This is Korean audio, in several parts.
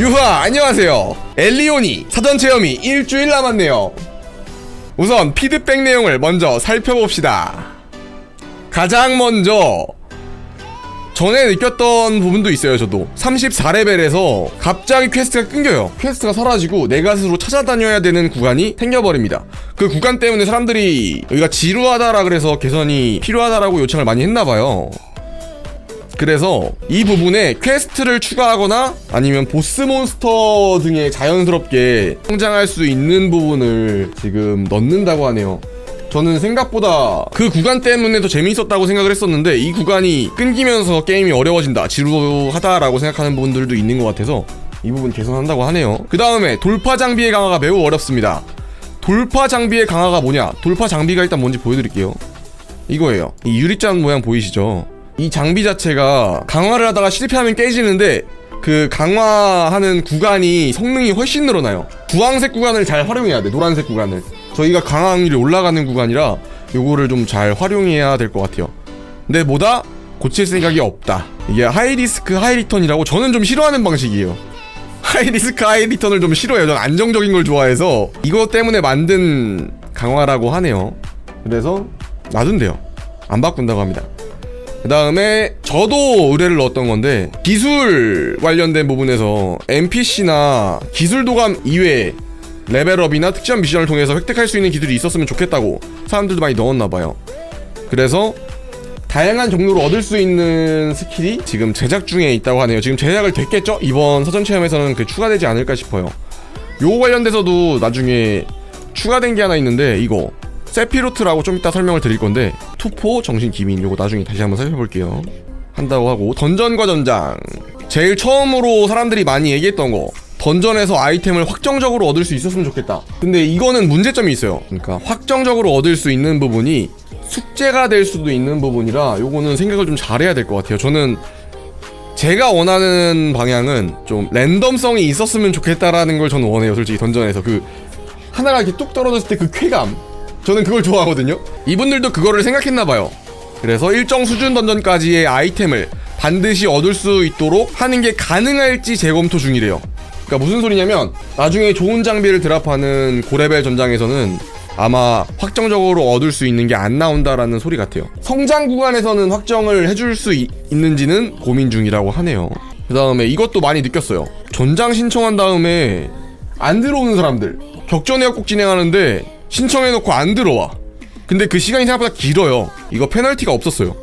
유하 안녕하세요. 엘리오니 사전 체험이 일주일 남았네요. 우선 피드백 내용을 먼저 살펴봅시다. 가장 먼저 전에 느꼈던 부분도 있어요 저도. 34레벨에서 갑자기 퀘스트가 끊겨요. 퀘스트가 사라지고 내가 스스로 찾아다녀야 되는 구간이 생겨버립니다. 그 구간 때문에 사람들이 여기가 지루하다라 그래서 개선이 필요하다라고 요청을 많이 했나봐요 그래서 이 부분에 퀘스트를 추가하거나 아니면 보스 몬스터 등에 자연스럽게 성장할 수 있는 부분을 지금 넣는다고 하네요. 저는 생각보다 그 구간 때문에 더 재미있었다고 생각을 했었는데 이 구간이 끊기면서 게임이 어려워진다, 지루하다라고 생각하는 부분들도 있는 것 같아서 이 부분 개선한다고 하네요. 그 다음에 돌파 장비의 강화가 매우 어렵습니다. 돌파 장비의 강화가 뭐냐? 돌파 장비가 일단 뭔지 보여드릴게요. 이거예요. 이 유리잔 모양 보이시죠? 이 장비 자체가 강화를 하다가 실패하면 깨지는데 그 강화하는 구간이 성능이 훨씬 늘어나요. 주황색 구간을 잘 활용해야 돼. 노란색 구간을. 저희가 강화 확률이 올라가는 구간이라 요거를 좀 잘 활용해야 될 것 같아요. 근데 뭐다 고칠 생각이 없다. 이게 하이리스크 하이리턴이라고 저는 좀 싫어하는 방식이에요. 하이리스크 하이리턴을 좀 싫어해요. 전 안정적인 걸 좋아해서 이것 때문에 만든 강화라고 하네요. 그래서 놔둔대요. 안 바꾼다고 합니다. 그 다음에 저도 의뢰를 넣었던 건데 기술 관련된 부분에서 NPC나 기술 도감 이외에 레벨업이나 특정 미션을 통해서 획득할 수 있는 기술이 있었으면 좋겠다고 사람들도 많이 넣었나봐요. 그래서 다양한 종류로 얻을 수 있는 스킬이 지금 제작 중에 있다고 하네요. 지금 제작을 됐겠죠? 이번 사전 체험에서는 그 추가되지 않을까 싶어요. 요 관련돼서도 나중에 추가된 게 하나 있는데 이거 세피로트라고 좀 이따 설명을 드릴 건데 투포 정신 기민 요거 나중에 다시 한번 살펴볼게요. 한다고 하고 던전과 전장 제일 처음으로 사람들이 많이 얘기했던 거 던전에서 아이템을 확정적으로 얻을 수 있었으면 좋겠다. 근데 이거는 문제점이 있어요. 그러니까 확정적으로 얻을 수 있는 부분이 숙제가 될 수도 있는 부분이라 요거는 생각을 좀 잘해야 될 것 같아요. 저는 제가 원하는 방향은 좀 랜덤성이 있었으면 좋겠다라는 걸 저는 원해요. 솔직히 던전에서 그 하나가 이렇게 뚝 떨어졌을 때 그 쾌감 저는 그걸 좋아하거든요. 이분들도 그거를 생각했나 봐요. 그래서 일정 수준 던전까지의 아이템을 반드시 얻을 수 있도록 하는 게 가능할지 재검토 중이래요. 그러니까 무슨 소리냐면 나중에 좋은 장비를 드랍하는 고레벨 전장에서는 아마 확정적으로 얻을 수 있는 게 안 나온다라는 소리 같아요. 성장 구간에서는 확정을 해줄 수 이- 있는지는 고민 중이라고 하네요. 그 다음에 이것도 많이 느꼈어요. 전장 신청한 다음에 안 들어오는 사람들. 격전 회업 꼭 진행하는데 신청해놓고 안 들어와. 근데 그 시간이 생각보다 길어요. 이거 페널티가 없었어요.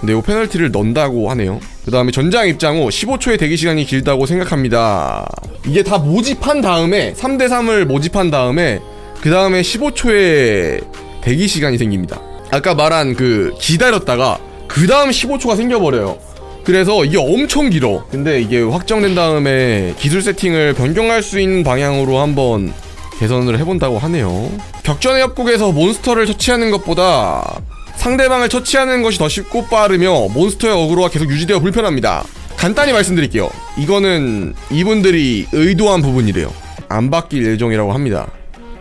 근데 이 페널티를 넣는다고 하네요. 그 다음에 전장 입장 후 15초의 대기 시간이 길다고 생각합니다. 이게 다 모집한 다음에 3대3을 모집한 다음에 그 다음에 15초의 대기 시간이 생깁니다. 아까 말한 그 기다렸다가 그 다음 15초가 생겨버려요. 그래서 이게 엄청 길어. 근데 이게 확정된 다음에 기술 세팅을 변경할 수 있는 방향으로 한번 개선을 해본다고 하네요. 격전의 협곡에서 몬스터를 처치하는 것보다 상대방을 처치하는 것이 더 쉽고 빠르며 몬스터의 어그로가 계속 유지되어 불편합니다. 간단히 말씀드릴게요. 이거는 이분들이 의도한 부분이래요. 안 바뀔 예정이라고 합니다.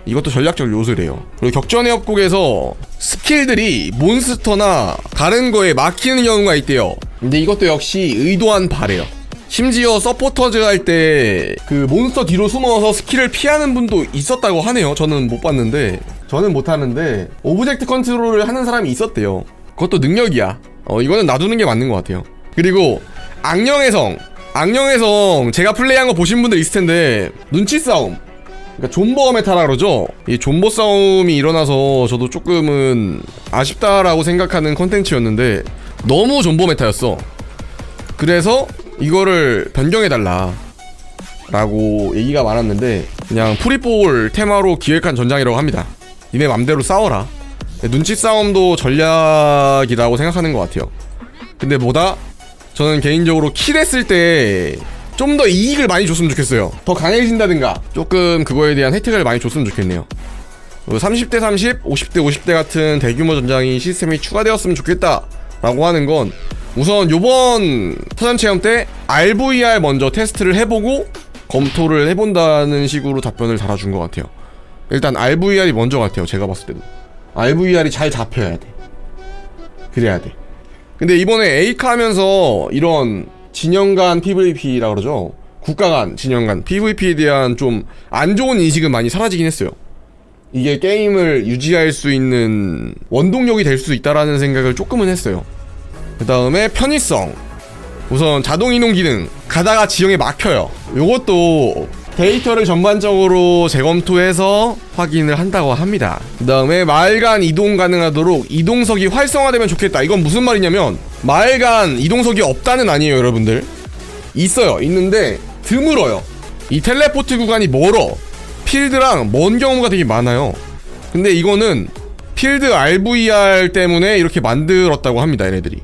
이것도 전략적 요소래요. 그리고 격전의 협곡에서 스킬들이 몬스터나 다른 거에 막히는 경우가 있대요. 근데 이것도 역시 의도한 바래요. 심지어 서포터즈 할 때 그 몬스터 뒤로 숨어서 스킬을 피하는 분도 있었다고 하네요. 저는 못 봤는데 저는 못 하는데 오브젝트 컨트롤을 하는 사람이 있었대요. 그것도 능력이야. 어 이거는 놔두는 게 맞는 것 같아요. 그리고 악령의 성, 악령의 성 제가 플레이한 거 보신 분들 있을 텐데 눈치 싸움. 그러니까 존버 메타라 그러죠. 이 존버 싸움이 일어나서 저도 조금은 아쉽다라고 생각하는 컨텐츠였는데 너무 존버 메타였어. 그래서 이거를 변경해달라. 라고 얘기가 많았는데 그냥 프리볼 테마로 기획한 전장이라고 합니다. 니네 맘대로 싸워라. 눈치 싸움도 전략이라고 생각하는 것 같아요. 근데 뭐다? 저는 개인적으로 킬했을 때 좀 더 이익을 많이 줬으면 좋겠어요. 더 강해진다든가 조금 그거에 대한 혜택을 많이 줬으면 좋겠네요. 30대 30, 50대 50대 같은 대규모 전장이 시스템이 추가되었으면 좋겠다 라고 하는 건 우선 요번 사전 체험 때 RVR 먼저 테스트를 해보고 검토를 해본다는 식으로 답변을 달아준 것 같아요. 일단 RVR이 먼저 같아요. 제가 봤을 때도 RVR이 잘 잡혀야 돼. 그래야 돼. 근데 이번에 에이카 하면서 이런 진영 간 PVP라 그러죠. 국가 간, 진영 간 PVP에 대한 좀 안 좋은 인식은 많이 사라지긴 했어요. 이게 게임을 유지할 수 있는 원동력이 될 수 있다라는 생각을 조금은 했어요. 그 다음에 편의성. 우선 자동 이동 기능. 가다가 지형에 막혀요. 요것도 데이터를 전반적으로 재검토해서 확인을 한다고 합니다. 그 다음에 마을 간 이동 가능하도록 이동석이 활성화되면 좋겠다. 이건 무슨 말이냐면 마을 간 이동석이 없다는 아니에요, 여러분들. 있어요. 있는데 드물어요. 이 텔레포트 구간이 멀어. 필드랑 먼 경우가 되게 많아요. 근데 이거는 필드 RVR 때문에 이렇게 만들었다고 합니다, 얘네들이.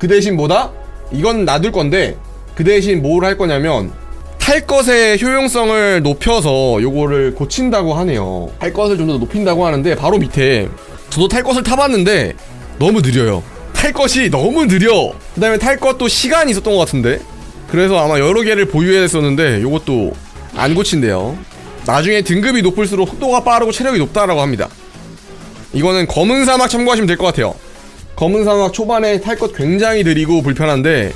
그 대신 뭐다? 이건 놔둘 건데 그 대신 뭘 할 거냐면 탈 것의 효용성을 높여서 요거를 고친다고 하네요. 탈 것을 좀 더 높인다고 하는데 바로 밑에 저도 탈 것을 타봤는데 너무 느려요. 탈 것이 너무 느려. 그 다음에 탈 것도 시간이 있었던 것 같은데 그래서 아마 여러 개를 보유했었는데 요것도 안 고친대요. 나중에 등급이 높을수록 속도가 빠르고 체력이 높다라고 합니다. 이거는 검은 사막 참고하시면 될 것 같아요. 검은 사막 초반에 탈 것 굉장히 느리고 불편한데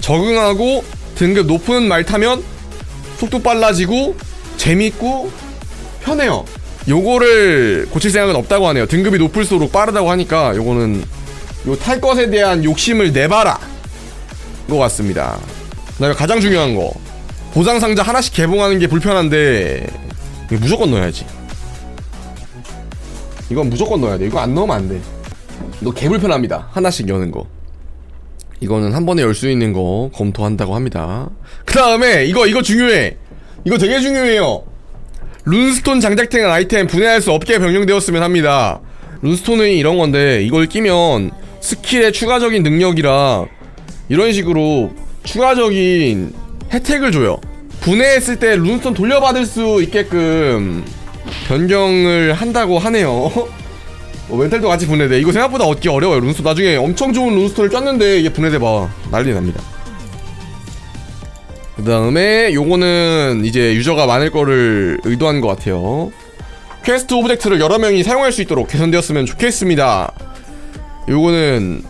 적응하고 등급 높은 말 타면 속도 빨라지고 재밌고 편해요. 요거를 고칠 생각은 없다고 하네요. 등급이 높을수록 빠르다고 하니까 요거는 요 탈 것에 대한 욕심을 내봐라. 것 같습니다. 그다음에 가장 중요한 거 보상 상자 하나씩 개봉하는 게 불편한데 무조건 넣어야지. 이건 무조건 넣어야 돼. 이거 안 넣으면 안 돼. 너 개불편합니다. 하나씩 여는 거. 이거는 한 번에 열 수 있는 거 검토한다고 합니다. 그 다음에 이거 이거 중요해. 이거 되게 중요해요. 룬스톤 장작탱 아이템 분해할 수 없게 변경되었으면 합니다. 룬스톤은 이런 건데 이걸 끼면 스킬의 추가적인 능력이랑 이런 식으로 추가적인 혜택을 줘요. 분해했을 때 룬스톤 돌려받을 수 있게끔 변경을 한다고 하네요. 어, 멘탈도 같이 분해돼. 이거 생각보다 얻기 어려워요. 룬스톤 나중에 엄청 좋은 룬스톤을 쪘는데 이게 분해돼 봐. 난리 납니다. 그 다음에 요거는 이제 유저가 많을 거를 의도한 것 같아요. 퀘스트 오브젝트를 여러 명이 사용할 수 있도록 개선되었으면 좋겠습니다. 요거는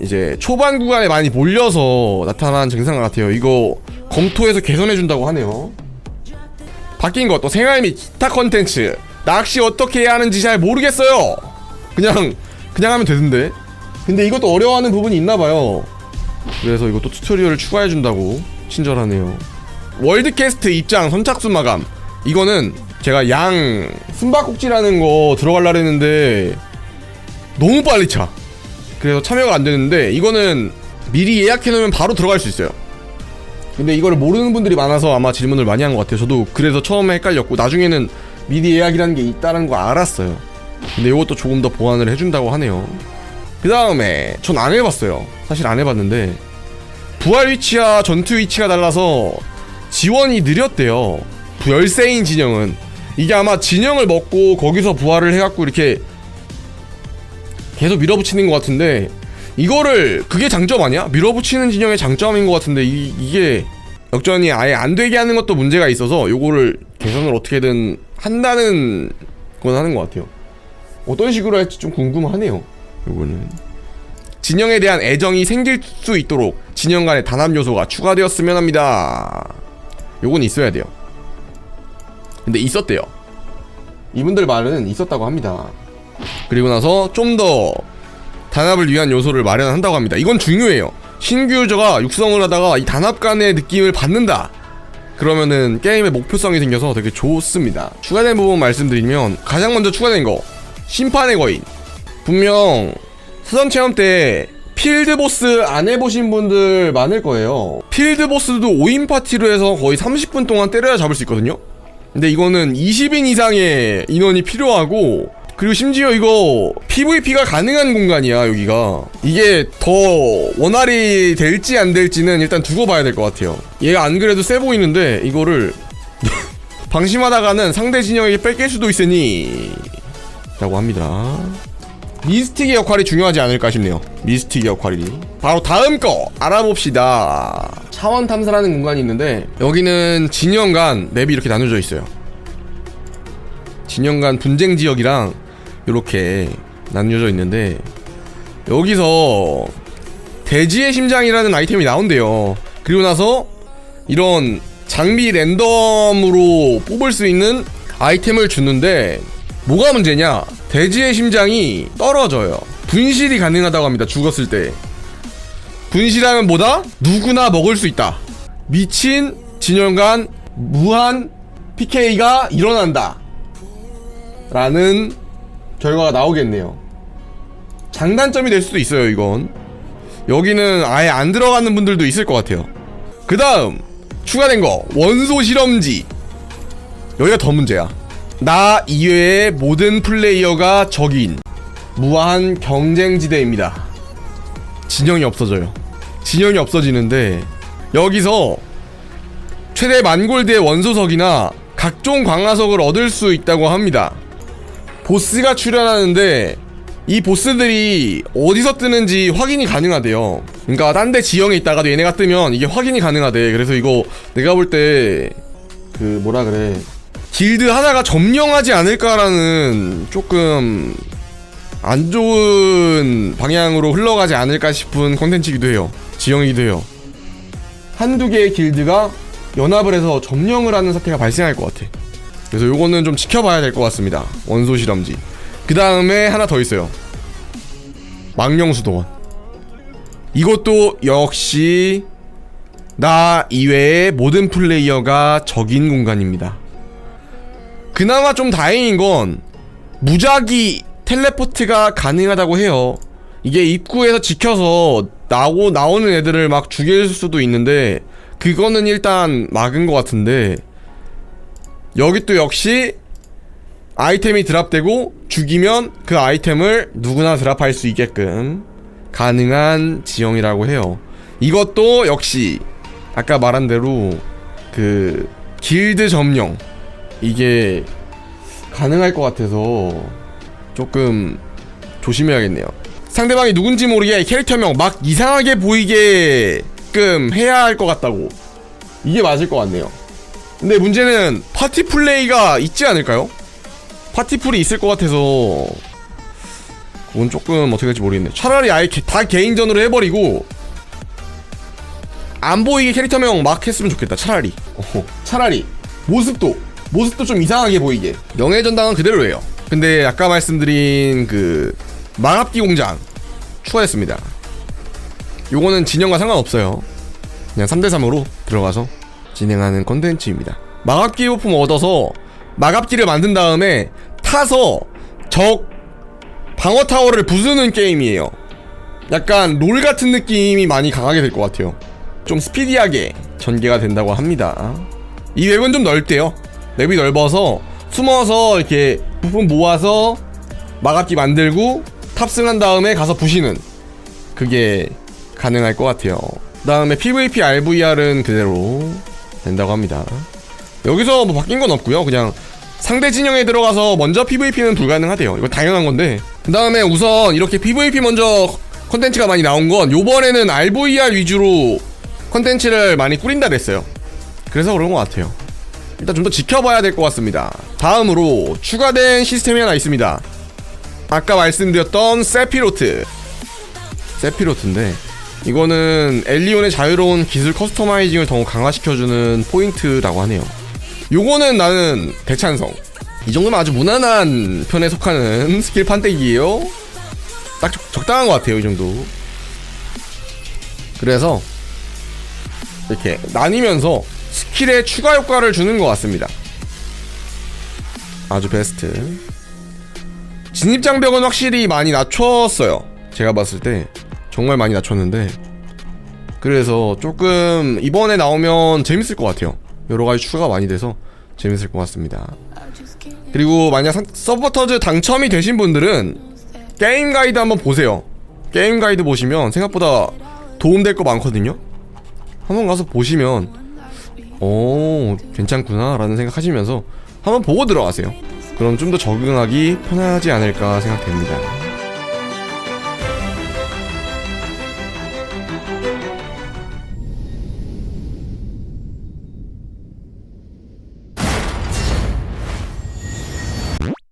이제 초반 구간에 많이 몰려서 나타난 증상 같아요. 이거 검토해서 개선해준다고 하네요. 바뀐 것도 생활 및 기타 컨텐츠 낚시 어떻게 해야 하는지 잘 모르겠어요. 그냥 그냥 하면 되던데. 근데 이것도 어려워하는 부분이 있나봐요. 그래서 이것도 튜토리얼을 추가해준다고 친절하네요. 월드캐스트 입장 선착순 마감. 이거는 제가 양 숨바꼭질하는 거 들어갈라 했는데 너무 빨리 차. 그래서 참여가 안 되는데 이거는 미리 예약해 놓으면 바로 들어갈 수 있어요. 근데 이거를 모르는 분들이 많아서 아마 질문을 많이 한 것 같아요. 저도 그래서 처음에 헷갈렸고 나중에는 미리 예약이라는 게 있다는 거 알았어요. 근데 이것도 조금 더 보완을 해준다고 하네요. 그 다음에 전 안 해봤어요. 사실 안 해봤는데 부활 위치와 전투 위치가 달라서 지원이 느렸대요. 열세인 진영은 이게 아마 진영을 먹고 거기서 부활을 해갖고 이렇게 계속 밀어붙이는 것 같은데 이거를 그게 장점 아니야? 밀어붙이는 진영의 장점인 것 같은데 이, 이게 역전이 아예 안 되게 하는 것도 문제가 있어서 요거를 개선을 어떻게든 한다는 건 하는 것 같아요. 어떤 식으로 할지 좀 궁금하네요. 요거는 진영에 대한 애정이 생길 수 있도록 진영 간의 단합 요소가 추가되었으면 합니다. 요건 있어야 돼요. 근데 있었대요. 이분들 말은 있었다고 합니다. 그리고 나서 좀 더 단합을 위한 요소를 마련한다고 합니다. 이건 중요해요. 신규 유저가 육성을 하다가 이 단합 간의 느낌을 받는다. 그러면은 게임의 목표성이 생겨서 되게 좋습니다. 추가된 부분 말씀드리면 가장 먼저 추가된 거 심판의 거인. 분명 사전 체험 때 필드 보스 안 해보신 분들 많을 거예요. 필드 보스도 5인 파티로 해서 거의 30분 동안 때려야 잡을 수 있거든요. 근데 이거는 20인 이상의 인원이 필요하고 그리고 심지어 이거 PVP가 가능한 공간이야 여기가 이게 더 원활히 될지 안 될지는 일단 두고 봐야 될 것 같아요 얘가 안 그래도 세 보이는데 이거를 방심하다가는 상대 진영에게 뺏길 수도 있으니 라고 합니다. 미스틱의 역할이 중요하지 않을까 싶네요. 미스틱의 역할이. 바로 다음 거 알아봅시다. 차원 탐사라는 공간이 있는데 여기는 진영 간 맵이 이렇게 나눠져 있어요. 진영 간 분쟁 지역이랑 이렇게 나뉘어져 있는데 여기서 대지의 심장이라는 아이템이 나온대요. 그리고 나서 이런 장비 랜덤으로 뽑을 수 있는 아이템을 주는데 뭐가 문제냐? 돼지의 심장이 떨어져요. 분실이 가능하다고 합니다. 죽었을 때. 분실하면 뭐다? 누구나 먹을 수 있다. 미친 진영간 무한 PK가 일어난다. 라는 결과가 나오겠네요. 장단점이 될 수도 있어요, 이건. 여기는 아예 안 들어가는 분들도 있을 것 같아요. 그 다음, 추가된 거, 원소 실험지. 여기가 더 문제야. 나 이외의 모든 플레이어가 적인 무한 경쟁지대입니다. 진영이 없어져요. 진영이 없어지는데, 여기서 최대 만골드의 원소석이나 각종 광화석을 얻을 수 있다고 합니다. 보스가 출연하는데 이 보스들이 어디서 뜨는지 확인이 가능하대요. 그러니까 딴 데 지형에 있다가도 얘네가 뜨면 이게 확인이 가능하대. 그래서 이거 내가 볼 때 그 뭐라 그래 길드 하나가 점령하지 않을까라는 조금 안 좋은 방향으로 흘러가지 않을까 싶은 콘텐츠이기도 해요. 지형이기도 해요. 한두 개의 길드가 연합을 해서 점령을 하는 사태가 발생할 것 같아. 그래서 요거는 좀 지켜봐야 될 것 같습니다. 원소 실험지. 그 다음에 하나 더 있어요. 망령수도원. 이것도 역시 나 이외의 모든 플레이어가 적인 공간입니다. 그나마 좀 다행인 건 무작위 텔레포트가 가능하다고 해요. 이게 입구에서 지켜서 나고 나오는 애들을 막 죽일 수도 있는데 그거는 일단 막은 것 같은데 여기 또 역시 아이템이 드랍되고 죽이면 그 아이템을 누구나 드랍할 수 있게끔 가능한 지형이라고 해요. 이것도 역시 아까 말한 대로 그 길드 점령 이게 가능할 것 같아서 조금 조심해야겠네요. 상대방이 누군지 모르게 캐릭터명 막 이상하게 보이게끔 해야 할 것 같다고. 이게 맞을 것 같네요. 근데 문제는 파티 플레이가 있지 않을까요? 파티 풀이 있을 것 같아서 그건 조금 어떻게 될지 모르겠네. 차라리 아예 개- 다 개인전으로 해버리고 안 보이게 캐릭터명 막 했으면 좋겠다. 차라리. 어허. 차라리 모습도 모습도 좀 이상하게 보이게. 명예전당은 그대로예요. 근데 아까 말씀드린 그 망합기 공장 추가했습니다. 요거는 진영과 상관없어요. 그냥 3대3으로 들어가서 진행하는 컨텐츠입니다. 마갑기 부품 얻어서 마갑기를 만든 다음에 타서 적 방어 타워를 부수는 게임이에요. 약간 롤 같은 느낌이 많이 강하게 될 것 같아요. 좀 스피디하게 전개가 된다고 합니다. 이 맵은 좀 넓대요. 맵이 넓어서 숨어서 이렇게 부품 모아서 마갑기 만들고 탑승한 다음에 가서 부시는 그게 가능할 것 같아요. 그 다음에 PVP RVR은 그대로 된다고 합니다. 여기서 뭐 바뀐 건 없고요. 그냥 상대 진영에 들어가서 먼저 PVP는 불가능하대요. 이거 당연한 건데. 그 다음에 우선 이렇게 PVP 먼저 컨텐츠가 많이 나온 건 요번에는 RVR 위주로 컨텐츠를 많이 꾸린다 됐어요. 그래서 그런 것 같아요. 일단 좀 더 지켜봐야 될 것 같습니다. 다음으로 추가된 시스템이 하나 있습니다. 아까 말씀드렸던 세피로트. 세피로트인데 이거는 엘리온의 자유로운 기술 커스터마이징을 더 강화시켜주는 포인트라고 하네요. 요거는 나는 대찬성. 이 정도면 아주 무난한 편에 속하는 스킬 판때기예요. 딱 적, 적당한 것 같아요, 이 정도. 그래서 이렇게 나뉘면서 스 킬에 추가 효과를 주는 것 같습니다. 아주 베스트. 진입 장벽은 확실히 많이 낮췄어요. 제가 봤을 때 정말 많이 낮췄는데 그래서 조금 이번에 나오면 재밌을 것 같아요. 여러 가지 추가가 많이 돼서 재밌을 것 같습니다. 그리고 만약 상- 서포터즈 당첨이 되신 분들은 게임 가이드 한번 보세요. 게임 가이드 보시면 생각보다 도움될 거 많거든요. 한번 가서 보시면 오 괜찮구나 라는 생각하시면서 한번 보고 들어가세요. 그럼 좀 더 적응하기 편하지 않을까 생각됩니다.